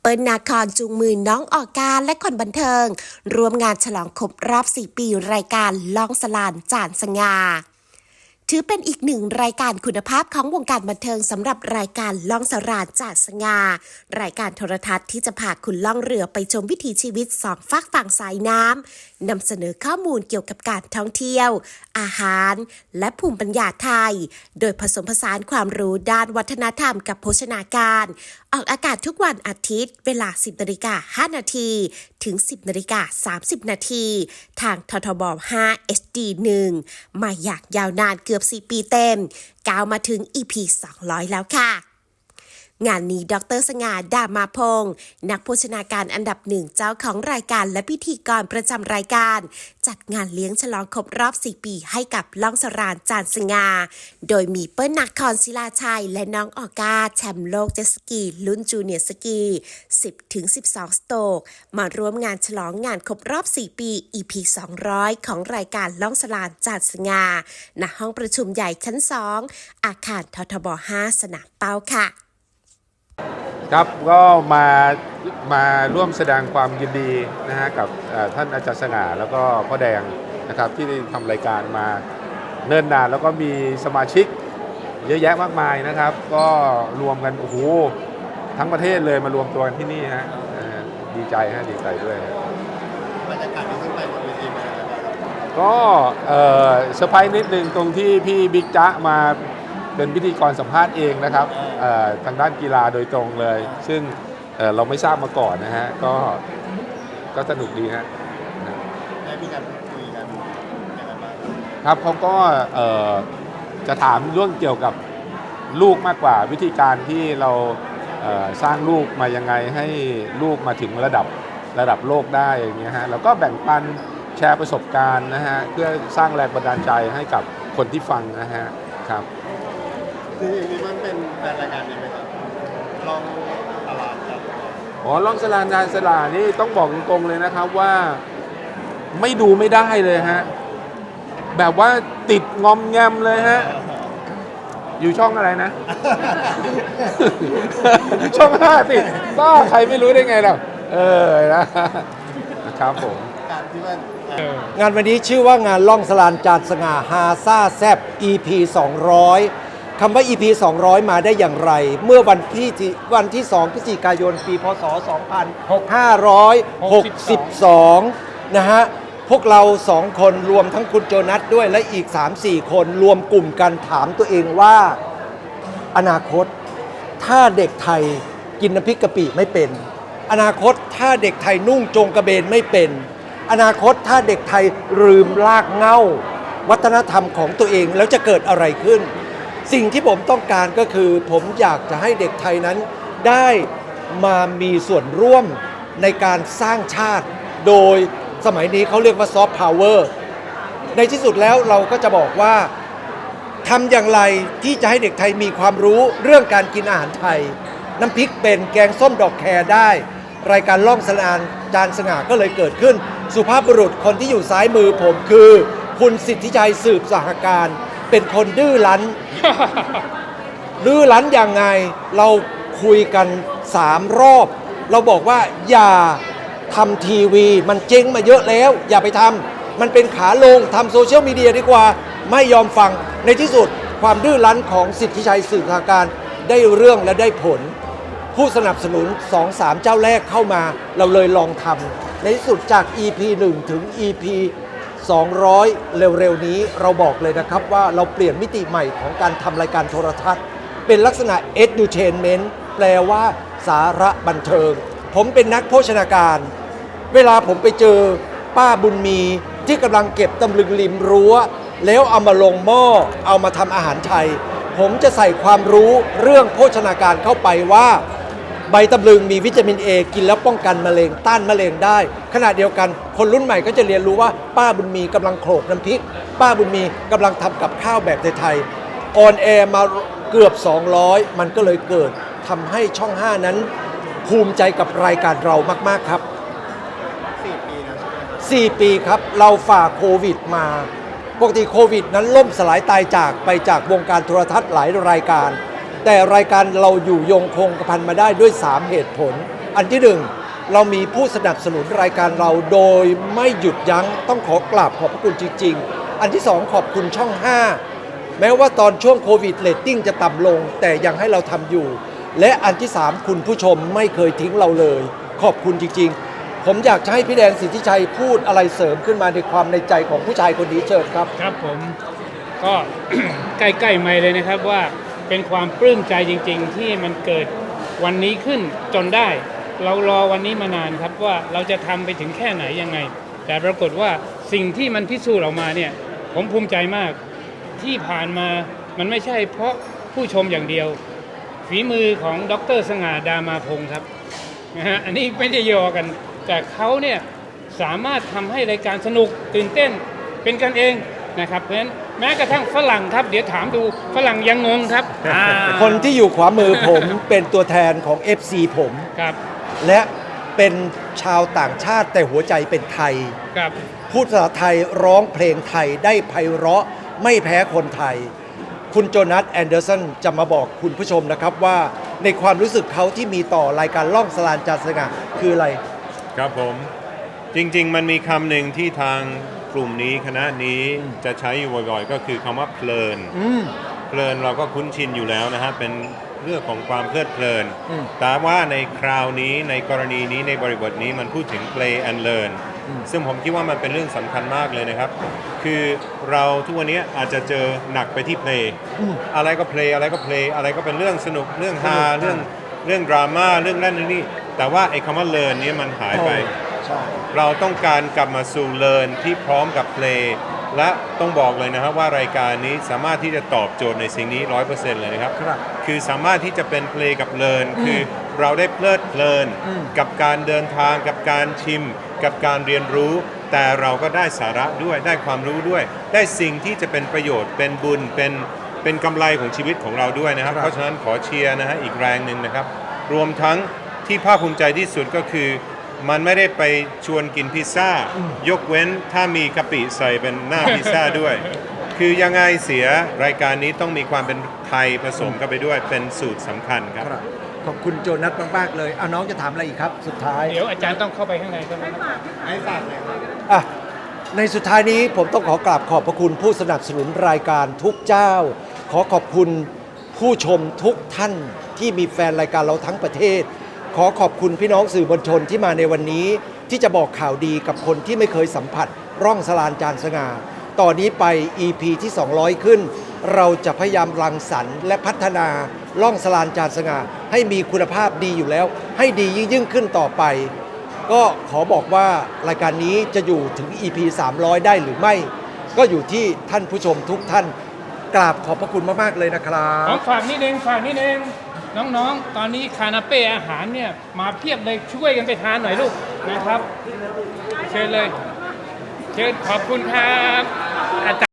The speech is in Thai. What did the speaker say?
เปิ้ลนาคอนจูงมือน้องออกการและคนบันเทิง ร่วมงานฉลองครบรอบ 4 ปีรายการล่องสลานจานสง่า ถือเป็นอีกหนึ่งรายการคุณภาพของวงการบันเทิงสำหรับรายการล่องสรานจากสงารายการโทรทัศน์ที่จะพาคุณล่องเรือไปชมวิถีชีวิตสองฝากฝั่งสายน้ำนำเสนอข้อมูลเกี่ยวกับการท่องเที่ยว อาหาร และภูมิปัญญาไทย โดยผสมผสานความรู้ด้านวัฒนธรรมกับโภชนาการ ออกอากาศทุกวันอาทิตย์ เวลา 10นาฬิกา5นาทีถึง 10นาฬิกา30นาทีทางททบ 5 HD 1มาอยากยาวนานเกือบ4 ปีเต็มก้าวมาถึง EP 200 แล้วค่ะ งานนี้ดรสง่าดามาพงศ์นักโภชนาการอันดับหนึ่งเจ้าของรายการและพิธีกรประจำรายการ จัดงานเลี้ยงฉลองครบรอบ 4 ปีให้กับล่องสรานจานสง่าโดยมีเปิ้ลนักคอนศิลาชัย และน้องออกาแชมป์โลกเจสกี รุ่นจูเนียร์สกี 10-12 สโตก มาร่วมงานฉลองงานครบรอบ 4 ปี EP 200 ของรายการล่องสลานจานสง่าณห้องประชุมใหญ่ชั้น 2 อาคารททบ 5 สนามเป้าค่ะ ครับก็มามาร่วมแสดงความยินดีนะฮะกับท่านอาจารย์สง่าแล้วก็พ่อแดงนะครับที่ทำรายการมาเนิ่นนานแล้วก็มีสมาชิกเยอะแยะมากมายนะครับ ก็รวมกันโอ้โหทั้งประเทศเลยมารวมตัวกันที่นี่ฮะดีใจฮะดีใจด้วยบรรยากาศที่ขึ้นไปบนเวทีเป็นยังไงบ้าก็เออเซอร์ไพรส์นิดนึงตรงที่พี่บิ๊กจ๊ะมา เป็นพิธีกรสัมภาษณ์เองนะครับเอ่อทางด้านกีฬาโดยตรงเลย ซึ่งเอ่อเราไม่ทราบมาก่อนนะฮะก็ก็สนุกดีฮะได้มีการพูดคุยกันยังไงบ้างครับเขาก็เอ่อจะถามเรื่องเกี่ยวกับลูกมากกว่าวิธีการที่เราเอ่อสร้างลูกมายังไงให้ลูกมาถึงระดับระดับโลกได้อย่างเงี้ยฮะแล้วก็แบ่งปันแชร์ประสบการณ์นะฮะเพื่อสร้างแรงบันดาลใจให้กับคนที่ฟังนะฮะครับ คืออย่างนี้มันเป็นแฟนรายการนี้ไหมครับลองตลาดครับอ๋อล่องสลานานสลานี่ต้องบอกตรงๆเลยนะครับว่า ไม่ดูไม่ได้เลยฮะ แบบว่าติดงอมแงมเลยฮะ อยู่ช่องอะไรนะ ช่องห้าติดก็ใครไม่รู้ได้ไงล่ะเออนะนะครับผม การที่ว่าเอ่องานวันนี้ชื่อว่างานล่องสลานจานสง่าฮาซาแซบ EP 200 คำว่า EP 200 มาได้อย่างไร เมื่อวันที่วันที่ 2 พฤศจิกายน ปี พศ 2562 นะฮะ พวกเราสองคนรวมทั้งคุณโจนัสด้วยและอีก 3-4 คนรวมกลุ่มกันถามตัวเองว่าอนาคต ถ้าเด็กไทยกินน้ำพริกกะปิไม่เป็น อนาคตถ้าเด็กไทยนุ่งโจงกระเบนไม่เป็น อนาคตถ้าเด็กไทยลืมลากเง้า วัฒนธรรมของตัวเองแล้วจะเกิดอะไรขึ้น สิ่งที่ผมต้องการก็คือผมอยากจะให้เด็กไทยนั้น ได้มามีส่วนร่วมในการสร้างชาติ โดยสมัยนี้เขาเรียกว่าซอฟต์พาวเวอร์ในที่สุดแล้วเราก็จะบอกว่าทำอย่างไรที่จะให้เด็กไทยมีความรู้เรื่องการกินอาหารไทย น้ำพริกเป็นแกงส้มดอกแครได้ รายการล่องสลานจานสง่าก็เลยเกิดขึ้น สุภาพบุรุษคนที่อยู่ซ้ายมือผมคือ คุณสิทธิชัยสืบสหการ เป็นคนดื้อรั้น ดื้อรั้นยังไง เราคุยกันสามรอบ เราบอกว่าอย่าทำทีวี มันเจ๊งมาเยอะแล้ว อย่าไปทำมันเป็นขาลงทำโซเชียลมีเดียดีกว่า ไม่ยอมฟัง ในที่สุดความดื้อรั้นของสิทธิชัยสืบทางการได้เรื่องและได้ผล ผู้สนับสนุน 2-3 เจ้าแรกเข้ามา เราเลยลองทำในที่สุดจาก EP 1 ถึง EP 200 เร็วๆนี้เราบอกเลยนะครับว่าเราเปลี่ยนมิติใหม่ของการทำรายการโทรทัศน์ เป็นลักษณะ edutainment แปลว่าสาระบันเทิง ผมเป็นนักโภชนาการ เวลาผมไปเจอป้าบุญมีที่กำลังเก็บตำลึงริมรั้ว แล้วเอามาลงหม้อเอามาทำอาหารไทย ผมจะใส่ความรู้เรื่องโภชนาการเข้าไปว่า ใบตำลึงมีวิตามินเอกินแล้วป้องกันมะเร็งต้านมะเร็งได้ ขณะเดียวกันคนรุ่นใหม่ก็จะเรียนรู้ว่าป้าบุญมีกำลังโขลกน้ำพริก ป้าบุญมีกำลังทำกับข้าวแบบไทยๆออนแอร์มาเกือบ 200 มันก็เลยเกิดทำให้ช่อง 5 นั้น ภูมิใจกับรายการเรามากๆครับสี่ปีนะใช่ไหมครับ4ปีครับเราฝ่าโควิดมาปกติโควิดนั้นล่มสลายตายจากไปจากวงการโทรทัศน์หลายรายการ แต่รายการเราอยู่ยงคงกระพันมาได้ด้วย 3 เหตุผล อันที่หนึ่งเรามีผู้สนับสนุนรายการเราโดยไม่หยุดยัง้งต้องขอกราบขอบพระคุณจริง ๆ อันที่สองขอบคุณช่อง 5 แม้ว่าตอนช่วงโควิดเลตติ้งจะต่ำลง แต่ยังให้เราทำอยู่ และอันที่3คุณผู้ชมไม่เคยทิ้งเราเลย ขอบคุณจริง ๆ ผมอยากจะให้พี่แดงสิทธิชัยพูดอะไรเสริมขึ้นมาในความในใจของผู้ชายคนนี้เชิญครับ ครับผมก็ ใกล้ๆไม่เลยนะครับว่า เป็นความปลื้มใจจริง ๆ ที่มันเกิดวันนี้ขึ้นจนได้ เรารอวันนี้มานานครับว่าเราจะทำไปถึงแค่ไหนยังไง แต่ปรากฏว่าสิ่งที่มันพิสูจน์ออกมาเนี่ยผมภูมิใจมากที่ผ่านมามันไม่ใช่เพราะผู้ชมอย่างเดียว ฝีมือของดรสง่าดามาพงศ์ครับนะฮะอันนี้ไม่ได้ยอกัน แต่เขาเนี่ยสามารถทำให้รายการสนุกตื่นเต้นเป็นกันเองนะครับเพราะฉะนั้น แม้กระทั่งฝรั่งครับ เดี๋ยวถามดูฝรั่งยังงงครับอ่าคนที่อยู่ขวามือผมเป็นตัวแทนของ FC ผม ครับและเป็นชาวต่างชาติแต่หัวใจเป็นไทย ครับพูดภาษาไทยร้องเพลงไทยได้ไพเราะไม่แพ้คนไทย คุณโจนัสแอนเดอร์สันจะมาบอกคุณผู้ชมนะครับว่าในความรู้สึกเขาที่มีต่อรายการล่องสลานจาสง่าคืออะไร ครับผมจริงๆ มันมีคำหนึ่งที่ทาง กลุ่มนี้คณะนี้จะใช้อยู่บ่อยๆก็คือคำว่าเพลิน อืม เพลินเราก็คุ้นชินอยู่แล้วนะฮะเป็นเรื่องของความเพลิดเพลิน อืมแต่ว่าในคราวนี้ในกรณีนี้ในบริบทนี้มันพูดถึง play and learn อืม ซึ่งผมคิดว่ามันเป็นเรื่องสำคัญมากเลยนะครับ คือเราทุกวันนี้อาจจะเจอหนักไปที่ play อืม อะไรก็ play อะไรก็ play อะไรก็เป็นเรื่องสนุกเรื่องฮาสนุกเรื่องเรื่องดราม่าเรื่องนั่นเรื่องนี่แต่ว่าไอ้คำว่า learn เนี้มันหายไปใช่ เราต้องการกลับมาสู่เลินที่พร้อมกับเพลงและต้องบอกเลยนะครับว่ารายการนี้สามารถที่จะตอบโจทย์ในสิ่งนี้ 100%เลยนะครับ ครับคือสามารถที่จะเป็นเพลงกับเลิน คือเราได้เพลิดเพลิน อืม กับการเดินทางกับการชิม กับการเรียนรู้ แต่เราก็ได้สาระด้วยได้ความรู้ด้วย ได้สิ่งที่จะเป็นประโยชน์เป็นบุญเป็นเป็นกำไรของชีวิตของเราด้วยนะครับเพราะฉะนั้นขอเชียร์นะฮะอีกแรงหนึ่งนะครับ รวมทั้งที่ภาคภูมิใจที่สุดก็คือ มันไม่ได้ไปชวนกินพิซซ่า ยกเว้นถ้ามีกะปิใส่เป็นหน้าพิซซ่าด้วย คือยังไงเสียรายการนี้ต้องมีความเป็นไทยผสมเข้าไปด้วยเป็นสูตรสำคัญครับ ครับ ขอบคุณโจนัสมากๆเลยเอาน้องจะถามอะไรอีกครับ สุดท้าย เดี๋ยวอาจารย์ต้องเข้าไปข้างในใช่ไหมครับให้ฝากเลยครับ อะในสุดท้ายนี้ผมต้องขอกราบขอบพระคุณผู้สนับสนุนรายการทุกเจ้า ขอขอบคุณผู้ชมทุกท่านที่มีแฟนรายการเราทั้งประเทศ ขอขอบคุณพี่น้องสื่อมวลชนที่มาในวันนี้ ที่จะบอกข่าวดีกับคนที่ไม่เคยสัมผัส ร่องสลานจานสง่าต่อนนี้ไป EP ที่ 200 ขึ้น เราจะพยายามรังสรรค์และพัฒนาล่องสลานจานสง่าให้มีคุณภาพดีอยู่แล้ว ให้ดียิ่งๆขึ้นต่อไป ก็ขอบอกว่ารายการนี้จะอยู่ถึง EP 300 ได้หรือไม่ ก็อยู่ที่ท่านผู้ชมทุกท่าน กราบขอบพระคุณมาก ๆ เลยนะครับ ฝากนิดนึงฝากนิดนึง น้องๆ ตอนนี้คานาเป้อาหารเนี่ยมาเพียบเลยช่วยกันไปทานหน่อยลูกนะครับ เชิญเลย เชิญขอบคุณครับอาจารย์